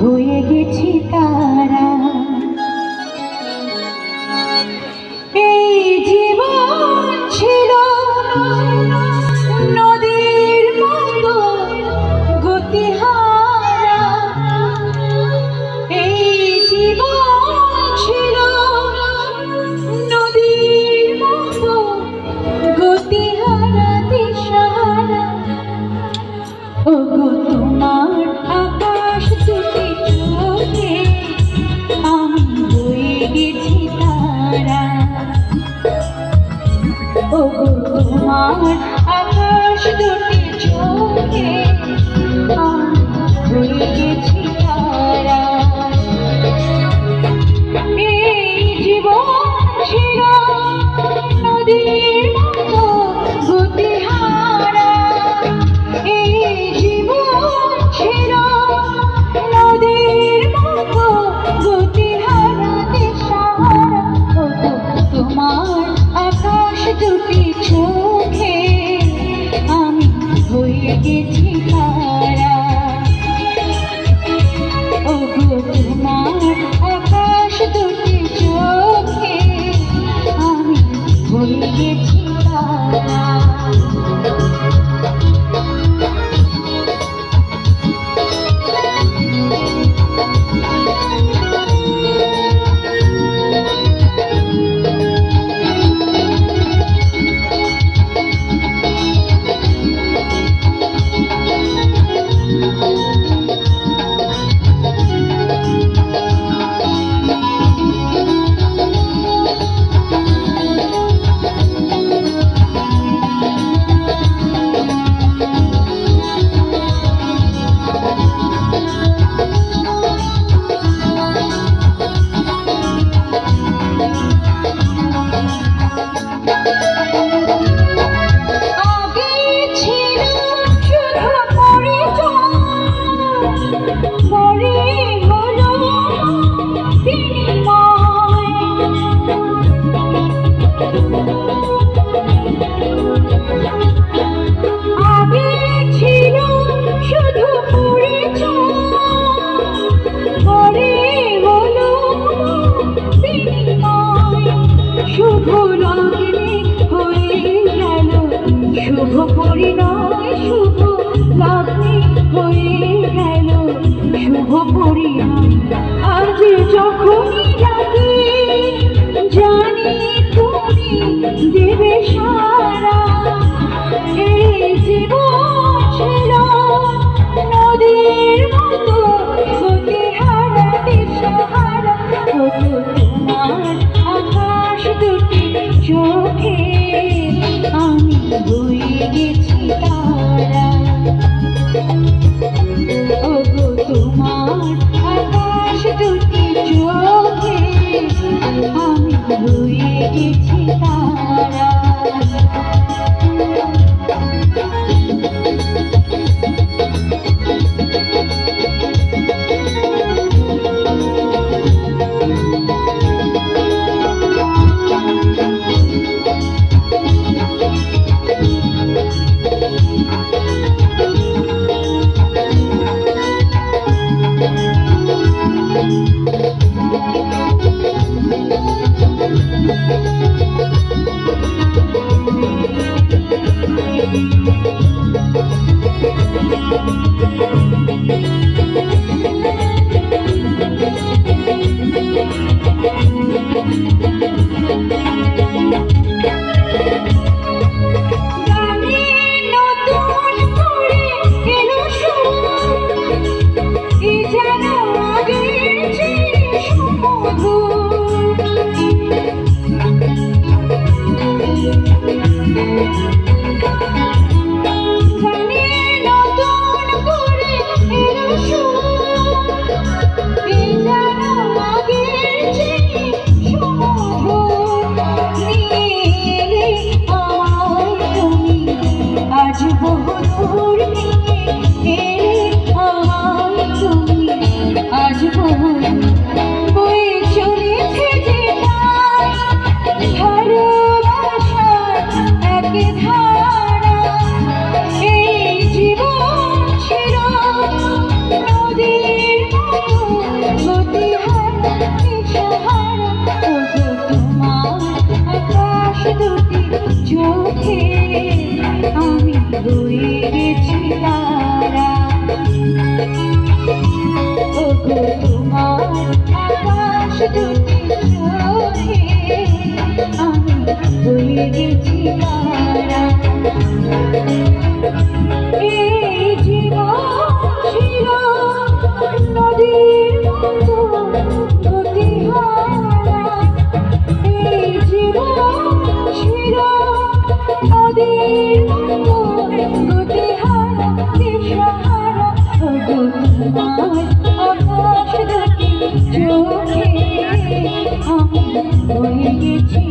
হয়ে গেছি তারা হয়ে গেছি হয়ে Thank you. চোখে আমি রয়ে গেছি হয়ে গেছি।